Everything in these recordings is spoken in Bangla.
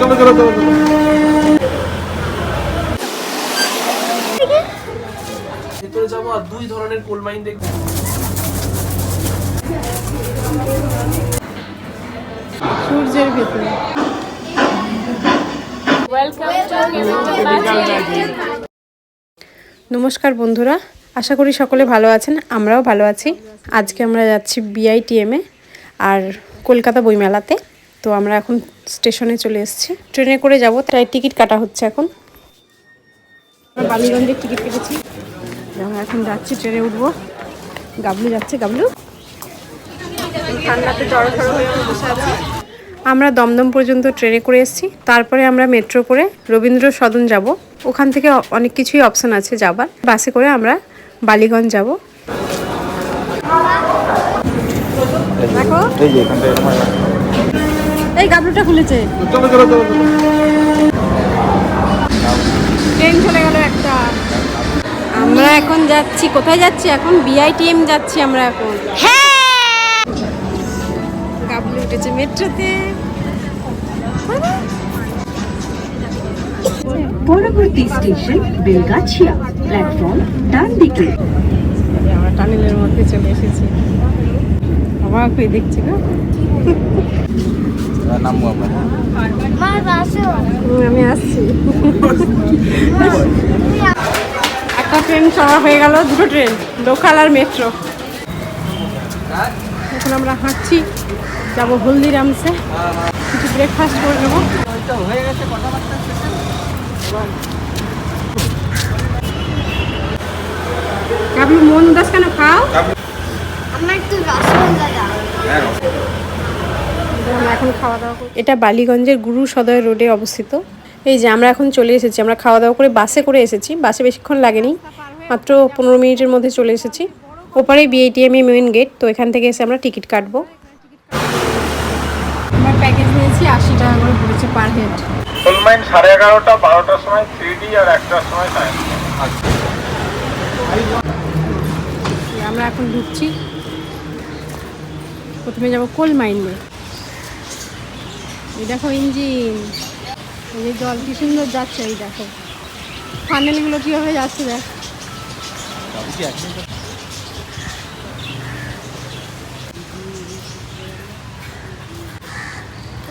চলো চলো চলো চলো। ভেতরে যাব আর দুই ধরনের কোল মাইন দেখব। সূর্যের ভেতরে। নমস্কার বন্ধুরা আশা করি সকলে ভালো আছেন আমরাও ভালো আছি। আজকে আমরা যাচ্ছি বিআইটিএমে আর কলকাতা বইমেলাতে। তো আমরা এখন স্টেশনে চলে এসেছি ট্রেনে করে যাব তাই টিকিট কাটা হচ্ছে এখন আমরা বালিগঞ্জের টিকিট কেটেছি আমরা এখন যাচ্ছি ট্রেনে উঠবো গাবলু যাচ্ছে গাবলু ঠান্ডাতে জড়ো হয়ে বসে আছি আমরা দমদম পর্যন্ত ট্রেনে করে এসেছি তারপরে আমরা মেট্রো করে রবীন্দ্র সদন যাব ওখান থেকে অনেক কিছুই অপশান আছে যাবার বাসে করে আমরা বালিগঞ্জ যাব দেখো এই হয়। গাবলুটা খুলেছে চলো চলো চলো চলো। ট্রেন চলে গেল একটা। আমরা এখন যাচ্ছি কোথায় যাচ্ছি এখন? বিআইটিএম যাচ্ছি আমরা এখন। গাবলু উঠেছে মেট্রোতে। পরবর্তী স্টেশন বেলগাছিয়া প্ল্যাটফর্ম ডান দিকে আমরা টানেলের মধ্যে চলে এসেছি। অবাক হয়ে দেখছি না? নামবো আমরা। আমি আসছি। একটা ট্রেন চড়া হয়ে গেল দুটো ট্রেন লোকাল আর মেট্রো। এখন আমরা হাঁটছি যাব হলদিরামসে। কিছু ব্রেকফাস্ট করে নেব। আপনি মন উদাস কেন খাও? আমার একটু রসগোল্লা দাও। আমরা এখন খাওয়া দাওয়া এটা বালিগঞ্জের গুরু সদয় রোডে অবস্থিত। এই যে আমরা এখন চলে এসেছি আমরা খাওয়া দাওয়া করে বাসে করে এসেছি। বাসে বেশিক্ষণ লাগেনি মাত্র পনেরো মিনিটের মধ্যে চলে এসেছি। ওপারে বিআইটিএম মেন গেট তো এখান থেকে এসে আমরা টিকিট কাটবো। আমরা প্যাকেজ নিয়েছি আশি টাকা করে পড়েছে পার হেড ফুলমাইন সাড়ে এগারোটা বারোটার সময় থ্রি ডি আর একটার সময় সায়েন্স আমরা এখন ঢুকছি। প্রথমে যাব কোল মাইনে। এই দেখো ইঞ্জিন। এই যে জল কি সুন্দর যাচ্ছে এই দেখো। ফানেলগুলো কীভাবে যাচ্ছে দেখ।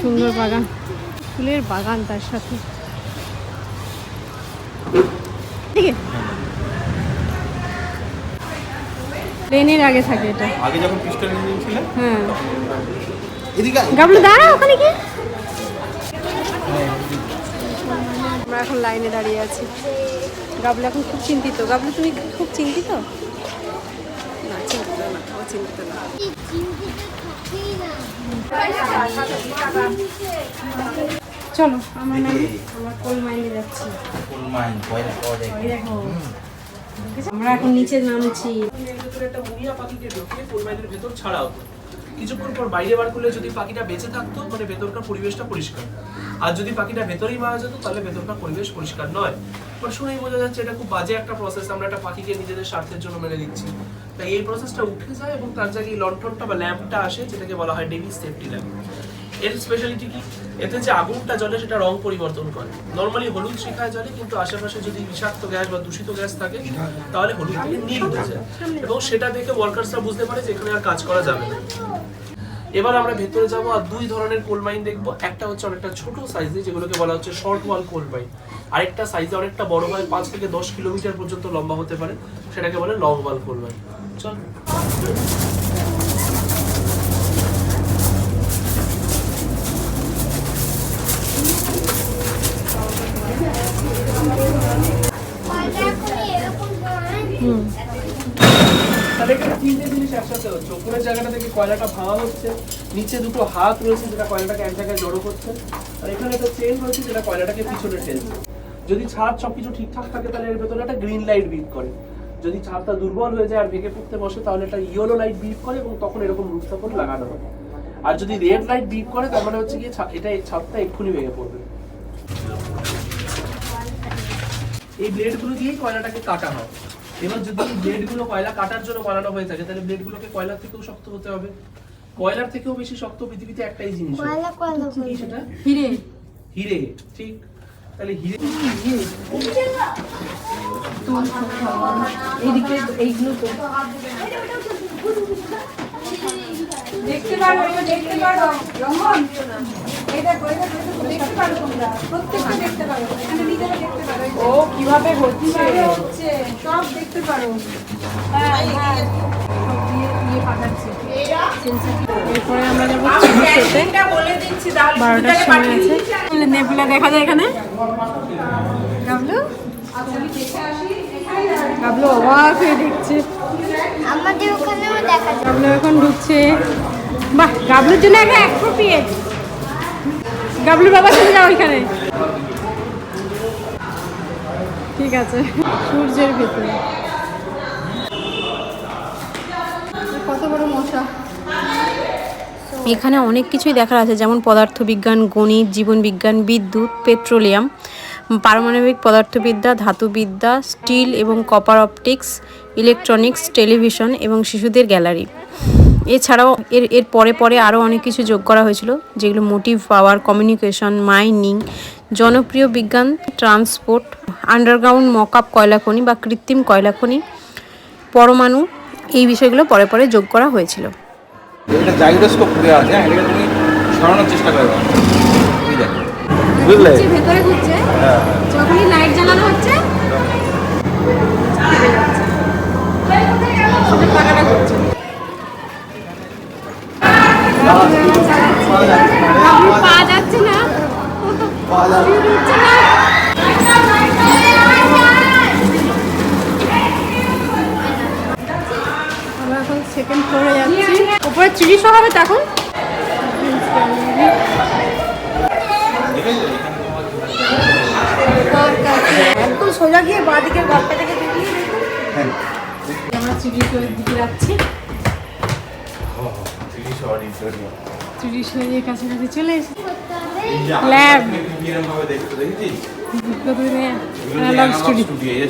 সুন্দর বাগান। ফুলের বাগান তার সাথে। প্লেনের আগে থাকে এটা। আগে যখন পিস্টন ইঞ্জিন ছিল হ্যাঁ। এদিকে গাবলু দাঁড়া ওখানে কি আমরা এখন লাইনে দাঁড়িয়ে আছি। গাবলু এখন খুব চিন্তিত। গাবলু তুমি খুব চিন্তিত? না চিন্তিত না ও চিন্তিত না। চলো আমার নাম আমার কোল মাইনে যাচ্ছি। ফুলমাইন কয়লা পাওয়া যায়। দেখো আমরা এখন নিচে নামছি। একটা মুনিয়া পাখিকে ঢুকিয়ে কোল মাইনের ভেতর ছাড়া হতো কিছুক্ষণ পর বাইরে বার করলে যদি পাখিটা বেঁচে থাকতো মানে ভেতরকার পরিবেশটা পরিষ্কার। আর যদি পাখিটা ভেতরেই মারা যেত, তাহলে ভেতরকার পরিবেশ পরিষ্কার নয়। বাট শুনেই বোঝা যাচ্ছে এটা খুব বাজে একটা প্রসেস আমরা একটা পাখিকে নিজেদের স্বার্থের জন্য মেনে দিচ্ছি। তাই এই প্রসেসটা উঠে যায় এবং তার জায়গায় লন্ঠনটা বা ল্যাম্পটা আসে, যেটাকে বলা হয় ডেভিস সেফটি ল্যাম্প এর স্পেশালিটি কি? এতে যে আগুনটা জলে সেটা রং পরিবর্তন করে। নর্মালি হলুদ শিখায় জলে কিন্তু আশেপাশে যদি বিষাক্ত গ্যাস বা দূষিত গ্যাস থাকে, তাহলে হলুদ থেকে নীল হয়ে যায়। এবং সেটা দেখে ওয়ার্কার্সরা বুঝতে পারে যে এখানে আর কাজ করা যাবে না। এবার আমরা ভেতরে যাব আর দুই ধরনের কোল মাইন দেখব। একটা হচ্ছে অনেকটা ছোট সাইজে যেগুলোকে বলা হচ্ছে শর্ট ওয়াল কোল মাইন আরেকটা সাইজে অনেকটা বড় হয়, পাঁচ থেকে দশ কিলোমিটার পর্যন্ত লম্বা হতে পারে। সেটাকে বলে লং ওয়াল কোল মাইন চল। এরকম তাহলে জিনিস উপরের জায়গাটা থেকে কয়লাটা হচ্ছে, নিচে দুটো হাত রয়েছে যেটা কয়লাটাকে এক জায়গায় জড়ো করছে। আর এখানে যেটা কয়লাটাকে পিছনে যদি ছাদ সবকিছু ঠিকঠাক থাকে তাহলে এর ভেতরে একটা গ্রিন লাইট বিপ করে। যদি ছাদটা দুর্বল হয়ে যায় আর ভেঙে পড়তে বসে, তাহলে একটা ইয়েলো লাইট বিপ করে এবং তখন এরকম রূপস্থাপন লাগানো হয়। আর যদি রেড লাইট বিপ করে, তার মানে হচ্ছে গিয়ে এটা ছাদটা এক্ষুনি ভেঙে পড়বে। এই ব্লেডগুলো দিয়েই কয়লাটাকে কাটা হয়। এবার যদি ব্লেডগুলো কয়লা কাটার জন্য বানানো হয়ে থাকে তাহলে ব্লেডগুলোকে কয়লার থেকেও শক্ত হতে হবে। কয়লার থেকেও বেশি শক্ত পৃথিবীতে একটাই জিনিস। কয়লা কয়লা কি সেটা? হিরে। হিরে ঠিক। তাহলে হিরে এইদিকে এইগুলো তো দেখতে পারো দেখতে পারো। রমন এটা দেখতে পারো তোমরা। প্রত্যেকটা দেখতে পারো। এখানে নিজেরা দেখতে পারো। ও কীভাবে হচ্ছে? হচ্ছে? সব দেখতে পারো। হ্যাঁ হ্যাঁ। এরপরে আমরা যাব চিকিৎসাতে বারোটার সময় আছে। নেবুলা দেখা যায় এখানে? গাবলু? গাবলু অবাক হয়ে দেখছে। আমাদের ওখানেও দেখা যায়। গাবলু এখন ঢুকছে। বাহ গাবলুর জন্য একটা অ্যাপ্রোপ্রিয়েট গাবলুর বাবার সাথে যাও ওইখানে ঠিক আছে। সূর্যের ভেতরে। কত বড় মশা। এখানে অনেক কিছুই দেখার আছে যেমন পদার্থবিজ্ঞান গণিত জীবনবিজ্ঞান বিদ্যুৎ পেট্রোলিয়াম পারমাণবিক পদার্থবিদ্যা ধাতুবিদ্যা স্টিল এবং কপার অপটিক্স ইলেকট্রনিক্স টেলিভিশন এবং শিশুদের গ্যালারি। এছাড়াও এর এর পরে পরে আরও অনেক কিছু যোগ করা হয়েছিল যেগুলো মোটিভ পাওয়ার কমিউনিকেশন মাইনিং জনপ্রিয় বিজ্ঞান ট্রান্সপোর্ট আন্ডারগ্রাউন্ড মকআপ কয়লা খনি বা কৃত্রিম কয়লা খনি পরমাণু এই বিষয়গুলো পরে পরে যোগ করা হয়েছিল। এটা জাইরোস্কোপ দেওয়া আছে হ্যাঁ তুমি সরানোর চেষ্টা করবে বুঝলে ভেতরে ঘুরছে। যখনই লাইট জ্বালানো হচ্ছে পা যাচ্ছে না আমরা এখন সেকেন্ড ফ্লোরে যাচ্ছি উপরে চিড়িশো হবে তো একদম সোজা গিয়ে বাঁদিকের ঘরটা থেকে বেরিয়ে আমরা চিড়িশোর দিকে যাচ্ছি। চিড়িশোরের কাছাকাছি চলে এসেছি। ল্যাব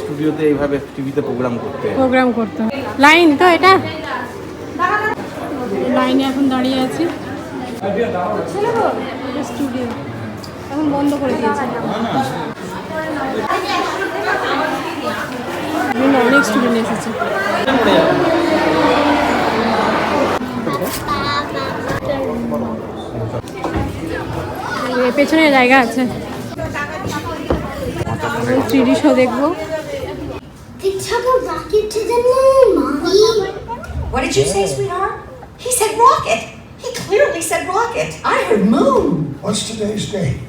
স্টুডিওতে এইভাবে টিভিতে প্রোগ্রাম করতে। প্রোগ্রাম করতে লাইন তো এটা? লাইনে এখন দাঁড়িয়ে আছি। স্টুডিও এখন বন্ধ করে দিয়েছে। অনেক স্টুডেন্ট এসেছে। পেছনে জায়গা আছে থ্রি শো দেখবো They took a rocket to the moon, Mommy. What did you say, sweetheart? He said rocket. He clearly said rocket. I heard moon. What's today's date?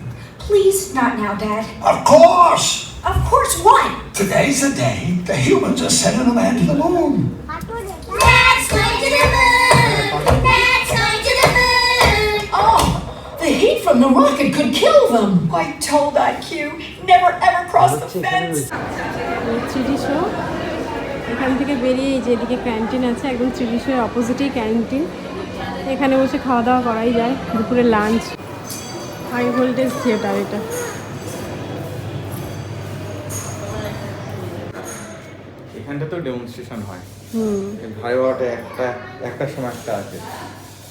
Please, not now, Dad. Of course! Of course, what? Today's the day the humans are sending a man to the moon. That's going to the moon. That's going to the moon. Oh, the heat from the rocket could kill them. I told IQ, never ever cross the fence. এখান থেকে বেরিয়ে এই যে এদিকে ক্যান্টিন আছে একদম থ্রি অপোজিটেই ক্যান্টিন এখানে বসে খাওয়া দাওয়া করাই যায় দুপুরে লাঞ্চ হাই ভোল্টেজ থিয়েটার এটা এখানটাতেও ডেমনস্ট্রেশন হয়। এই ভয়াবহটা একটা সময় একটা আছে।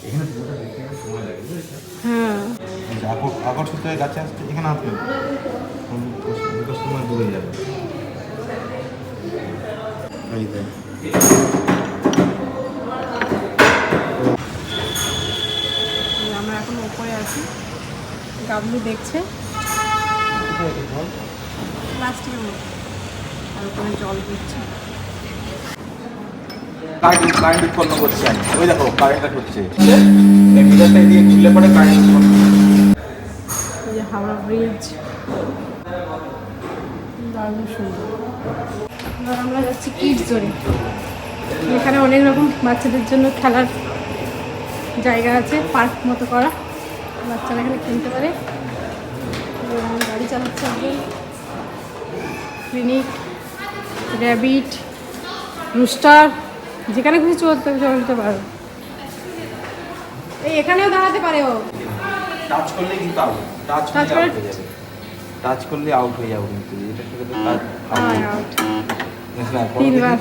এখানে পুরোটা দেখতে সময় লাগে হ্যাঁ। আকর সূত্রে গাছে আসছে এখানে দুটো সময় দূরে যাবে। আমরা এখন ওপরে আছি। গাবলু দেখছে। প্লাস্টিকের মতো আর ওখানে জল দিচ্ছে। হাওড়া ব্রিজ আমরা যাচ্ছি এখানে অনেক রকম বাচ্চাদের জন্য খেলার জায়গা আছে, পার্ক মতো করা। বাচ্চারা এখানে খেলতে পারে। গাড়ি চালাচ্ছে ক্লিনিক র্যাবিট রুস্টার যেখানে খুশি চলতে চলতে পারো। এই এখানেও দাঁড়াতে পারে ও। টাচ করলে কিন্তু আউট টাচ করলে করে- আউট হয়ে যাবে। টাচ করলে আউট হয়ে যাবে কিন্তু এটা থেকে তো টাচ হ্যাঁ, আউট তিনবার।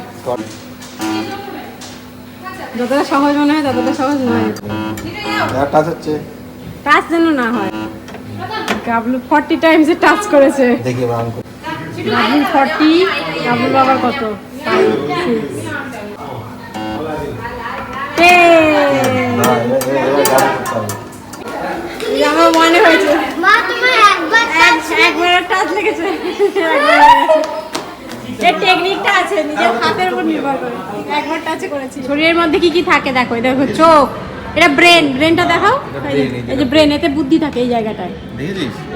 যতটা সহজ মনে হয় ততটা সহজ নয়। টাচ হচ্ছে। কাজ যেন না হয়। গাবলু ফর্টি টাইমস টাচ করেছে। দেখি গাবলু ফর্টি গাবলু বাবার কত? আমার মনে হয়েছে। মা তোমার একবার টাচ লেগেছে। এর টেকনিকটা আছে নিজের হাতের উপর নির্ভর করে। একবার টাচে করেছি। শরীরের মধ্যে কি কি থাকে দেখো এই দেখো চোখ। এটা ব্রেন ব্রেনটা দেখাও? এই যে- ব্রেন এতে বুদ্ধি থাকে এই জায়গাটায়।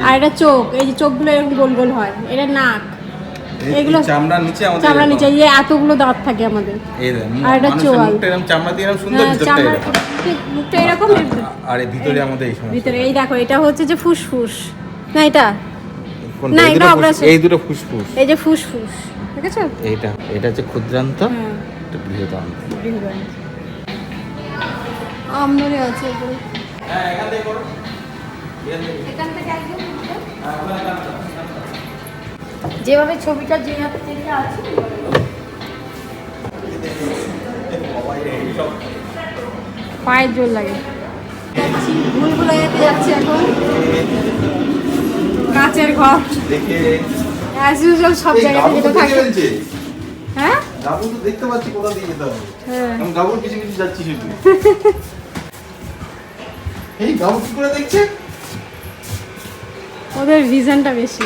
আর এটা চোখ এই যে চোখগুলো এরকম গোল গোল হয়। এটা নাক। এগুলো চামড়ার নিচে আমাদের চামড়া এরকম। নিচে এই যে এতগুলো দাঁত থাকে আমাদের। এই আর এটা চোয়াল। মুখটা এরকম চামড়া দিয়ে এরকম সুন্দর হ্যাঁ, ভিতরটা এরকম। মুখটা এরকম ভিতরে- আর ভিতরে আমাদের এই ভিতরে এই দেখো এটা হচ্ছে যে ফুসফুস। না এটা? না, এই এটা দুটো এই দুটো ফুসফুস। এই যে ফুসফুস দেখেছ? এইটা এটা হচ্ছে ক্ষুদ্রান্ত হ্যাঁ। এটা বৃহদান্ত। আমদনি আছে উপরে যেভাবে ছবিটা যে হাতে আছে পায়ের জোর লাগে। ভুলগুলো যেতে যাচ্ছে এখন। কাচের ঘর। দেখে অ্যাজ ইউজুয়াল সব এই জায়গাতে গাবু যেটা থাকে হ্যাঁ? গাবু তো দেখতে পাচ্ছি কোথা দিয়ে যেতে হবে। হ্যাঁ। আমি গাবুর পিছু পিছু যাচ্ছি শুধু এই গাবু কি করে দেখছে? ওদের ভিশনটা বেশি।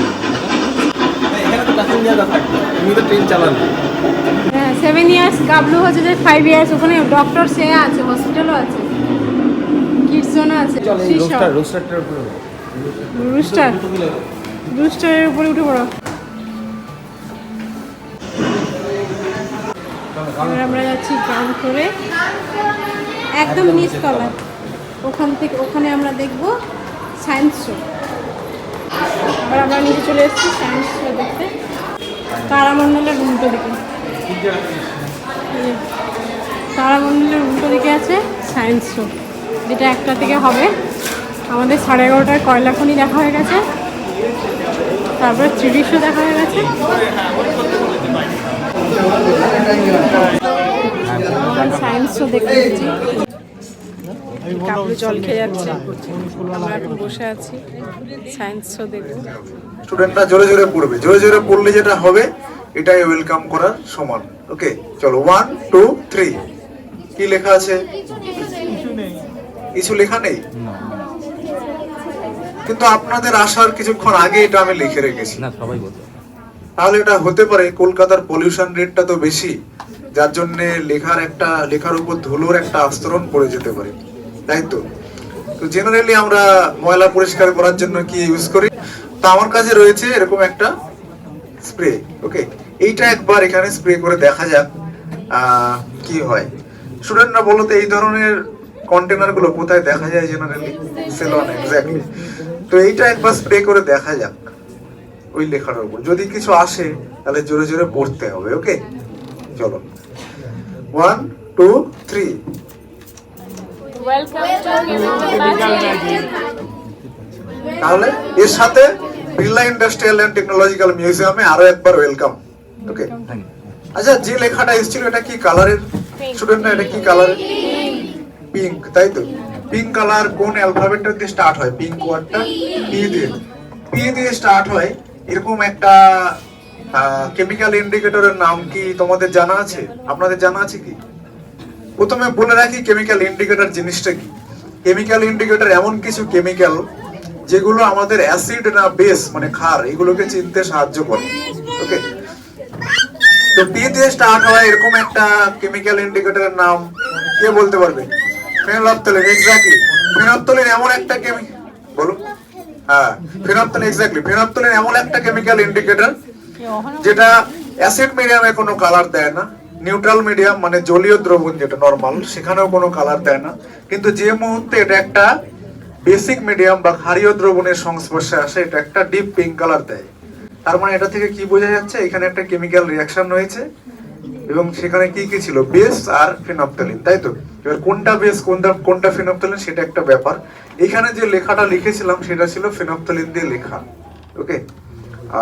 প্যাসেঞ্জাররা থাকবে তুমি তো ট্রেন চালাবে সেভেন ইয়ার্স গাবলু হচ্ছে যে ফাইভ ইয়ার্স ওখানে ডক্টর সে আছে হসপিটালও আছে আছে রোস্টার রুস্টার রুস্টারের উপরে উঠে। পড়ো। আমরা যাচ্ছি গান করে একদম নিচতলা ওখান থেকে ওখানে আমরা দেখব সায়েন্স শো আবার আমরা নিচে চলে এসেছি সায়েন্স শো দেখতে। তারামণ্ডলের উল্টো দিকে তারামণ্ডলের উল্টো দিকে আছে সায়েন্স শো যেটা একটা থেকে হবে। আমাদের সাড়ে এগারোটায় কয়লা খনি দেখা হয়ে গেছে। তারপরে থ্রিডি শো দেখা হয়ে গেছে। সায়েন্স শো দেখতে কাপড় জল খেয়ে যাচ্ছে। আমরা এখন বসে আছি সায়েন্স শো দেখব। স্টুডেন্টরা জোরে জোরে পড়বে জোরে জোরে পড়লে যেটা হবে এটাই ওয়েলকাম করার সমান। ওকে চলো ওয়ান টু থ্রি কি লেখা আছে? কিছু লেখা নেই? কিন্তু আপনাদের আসার কিছুক্ষণ আগে এটা আমি লিখে রেখেছি। না সবাই বলতো তাহলে এটা হতে পারে কলকাতার পলিউশন রেটটা তো বেশি যার জন্য লেখার একটা লেখার উপর ধুলোর একটা আস্তরণ পড়ে যেতে পারে। তাই তো? তো জেনারেলি আমরা ময়লা পরিষ্কার করার জন্য কি ইউজ করি? তো আমার কাছে রয়েছে এরকম একটা স্প্রে ওকে এইটা একবার এখানে স্প্রে করে দেখা যাক কি হয়। স্টুডেন্টরা বলো তো, এই ধরনের কন্টেনারগুলো কোথায় দেখা যায় জেনারেলি সেলন এক্স্যাক্টলি তো এইটা একবার স্প্রে করে দেখা যাক, ওই লেখাটার উপর। যদি কিছু আসে, তাহলে জোরে জোরে পড়তে হবে ওকে চলো। ওয়ান টু থ্রি তাহলে এর সাথে বিড়লা ইন্ডাস্ট্রিয়াল অ্যান্ড টেকনোলজিক্যাল মিউজিয়ামে আরও একবার ওয়েলকাম ওকে আচ্ছা যে লেখাটা এসেছিল এটা কি কালারের স্টুডেন্টরা এটা কি কালারের পিঙ্ক তাই তো? পিঙ্ক কালার কোন অ্যালফাবেটটা দিয়ে স্টার্ট হয়? পিঙ্ক ওয়ার্ডটা পি দিয়ে। পি দিয়ে স্টার্ট হয় এরকম একটা কেমিক্যাল ইন্ডিকেটরের নাম কি তোমাদের জানা আছে? আপনাদের জানা আছে কি? প্রথমে বলে রাখি কেমিক্যাল ইন্ডিকেটর জিনিসটা কি? কেমিক্যাল ইন্ডিকেটর এমন কিছু কেমিক্যাল যেগুলো আমাদের অ্যাসিড না বেস মানে ক্ষার এগুলোকে চিনতে সাহায্য করে। ওকে তো পি দিয়ে স্টার্ট হয় এরকম একটা কেমিক্যাল ইন্ডিকেটরের নাম। কে বলতে পারবে? ফেনলফথলিন এক্স্যাক্টলি ফেনলফথলিন এমন একটা কেমি বলো হ্যাঁ ফেনলফথলিন এক্স্যাক্টলি ফেনলফথলিন এমন একটা কেমিক্যাল ইন্ডিকেটর যেটা অ্যাসিড মিডিয়ামে কোনো কালার দেয় না। নিউট্রাল মিডিয়াম মানে জলীয় দ্রবণ যেটা নর্মাল সেখানেও কোনো কালার দেয় না। কিন্তু যে মুহূর্তে এটা একটা বেসিক মিডিয়াম বা ক্ষারীয় দ্রবণের সংস্পর্শে আসে, এটা একটা ডিপ পিঙ্ক কালার দেয়। তার মানে এটা থেকে কি বোঝা যাচ্ছে, এখানে একটা কেমিক্যাল রিয়াকশন রয়েছে এবং সেখানে কি কি ছিল? বেস আর ফিনপথেলিন তাই তো? এবার কোনটা বেস কোনটা কোনটা ফিনপথেলিন সেটা একটা ব্যাপার। এখানে যে লেখাটা লিখেছিলাম, সেটা ছিল ফিনপথেলিন দিয়ে লেখা ওকে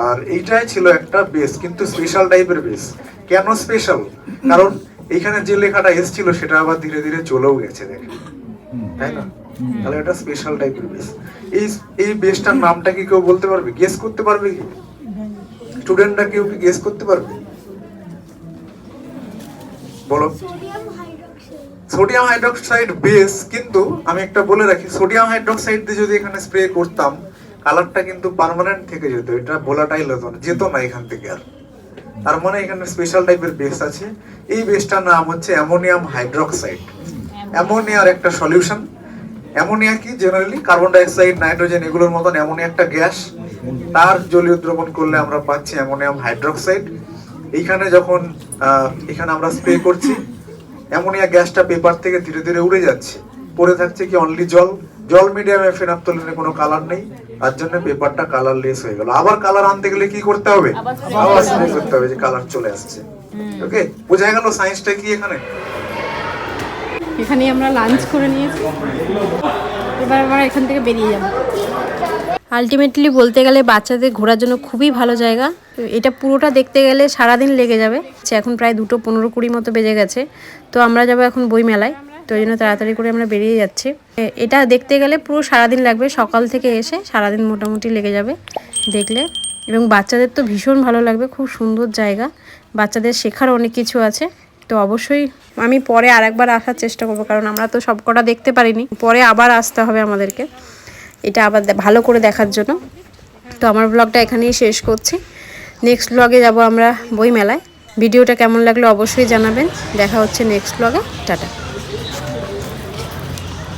আর এইটাই ছিল একটা বেস কিন্তু স্পেশাল টাইপের বেস কেন স্পেশাল কারণ এখানে যে লেখাটা এসেছিল সেটা আবার ধীরে ধীরে চলেও গেছে দেখেন তাই না? তাহলে এটা স্পেশাল টাইপের বেস এই এই বেসটার নামটা কি কেউ বলতে পারবে? গেস করতে পারবে কি? স্টুডেন্টরা কেউ কি গেস করতে পারবে? বলো। সোডিয়াম হাইড্রোক্সাইড বেস কিন্তু আমি একটা বলে রাখি সোডিয়াম হাইড্রোক্সাইড দিয়ে যদি এখানে স্প্রে করতাম কালারটা কিন্তু পার্মানেন্ট থেকে যেত। এটা ভোলাটাইল হতো না, যেত না এখান থেকে আর। তার মানে এখানে স্পেশাল টাইপের বেস আছে। এই বেসটার নাম হচ্ছে অ্যামোনিয়াম হাইড্রোক্সাইড অ্যামোনিয়ার একটা সলিউশন অ্যামোনিয়া কি? জেনারেলি কার্বন ডাইঅক্সাইড নাইট্রোজেন এগুলোর মতন অ্যামোনিয়া একটা গ্যাস তার জলীয় দ্রবণ করলে আমরা পাচ্ছি অ্যামোনিয়াম হাইড্রোক্সাইড এইখানে যখন আহ, এখানে আমরা স্প্রে করছি অ্যামোনিয়া গ্যাসটা পেপার থেকে ধীরে ধীরে উড়ে যাচ্ছে। পড়ে থাকছে কি অনলি জল? জল মিডিয়ামে ফেনাপ্তলিনে কোনো কালার নেই। তার জন্য পেপারটা কালারলেস হয়ে গেল। আবার কালার আনতে গেলে কি করতে হবে? আবার করতে হবে যে কালার চলে আসছে। ওকে বোঝা গেল সায়েন্সটা কি এখানে? এখানেই আমরা লাঞ্চ করে নিয়েছি। এবার আমরা এখান থেকে বেরিয়ে যাব। আলটিমেটলি বলতে গেলে বাচ্চাদের ঘোরার জন্য খুবই ভালো জায়গা। এটা পুরোটা দেখতে গেলে সারাদিন লেগে যাবে। এখন প্রায় দুটো পনেরো কুড়ি মতো বেজে গেছে। তো আমরা যাব এখন বই মেলায় তো ওই জন্য তাড়াতাড়ি করে আমরা বেরিয়ে যাচ্ছি। এটা দেখতে গেলে পুরো সারাদিন লাগবে, সকাল থেকে এসে সারাদিন মোটামুটি লেগে যাবে দেখলে। এবং বাচ্চাদের তো ভীষণ ভালো লাগবে, খুব সুন্দর জায়গা। বাচ্চাদের শেখার অনেক কিছু আছে, তো অবশ্যই আমি পরে আরেকবার আসার চেষ্টা করব, কারণ আমরা তো সব কটা দেখতে পারিনি। পরে আবার আসতে হবে আমাদেরকে, এটা আবার ভালো করে দেখার জন্য। তো আমার ব্লগটা এখানেই শেষ করছি। নেক্সট ব্লগে যাব আমরা বই মেলায় ভিডিওটা কেমন লাগল অবশ্যই জানাবেন। দেখা হচ্ছে নেক্সট ব্লগে টাটা।